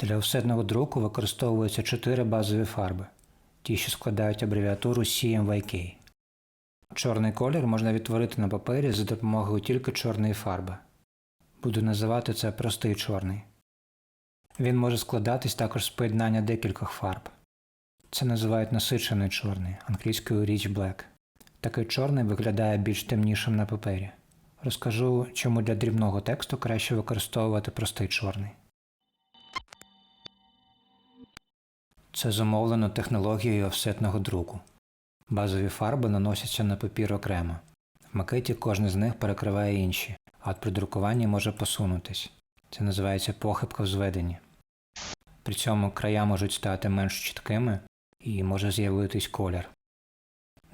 Для офсетного друку використовуються чотири базові фарби, ті, що складають абревіатуру CMYK. Чорний колір можна відтворити на папері за допомогою тільки чорної фарби. Буду називати це простий чорний. Він може складатись також з поєднання декількох фарб. Це називають насичений чорний, англійською Rich Black. Такий чорний виглядає більш темнішим на папері. Розкажу, чому для дрібного тексту краще використовувати простий чорний. Це зумовлено технологією офсетного друку. Базові фарби наносяться на папір окремо. В макеті кожен з них перекриває інші, а от при друкуванні може посунутись. Це називається похибка в зведенні. При цьому края можуть стати менш чіткими і може з'явитись колір.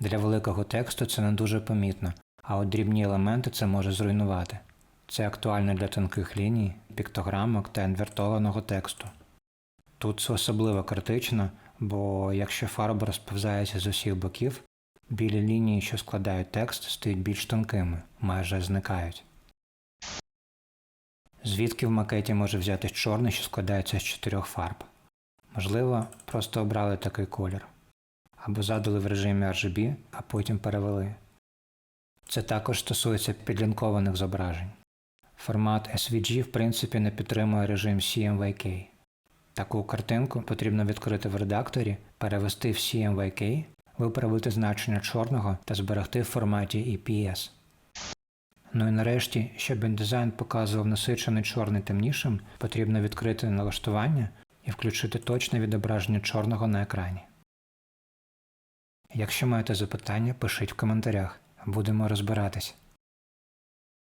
Для великого тексту це не дуже помітно, а от дрібні елементи це може зруйнувати. Це актуально для тонких ліній, піктограмок та інвертованого тексту. Тут особливо критично, бо якщо фарба розповзається з усіх боків, білі лінії, що складають текст, стають більш тонкими, майже зникають. Звідки в макеті може взятись чорний, що складається з чотирьох фарб? Можливо, просто обрали такий колір. Або задали в режимі RGB, а потім перевели. Це також стосується підлінкованих зображень. Формат SVG в принципі не підтримує режим CMYK. Таку картинку потрібно відкрити в редакторі, перевести в CMYK, виправити значення чорного та зберегти в форматі EPS. Ну і нарешті, щоб індизайн показував насичений чорний темнішим, потрібно відкрити налаштування і включити точне відображення чорного на екрані. Якщо маєте запитання, пишіть в коментарях, будемо розбиратись.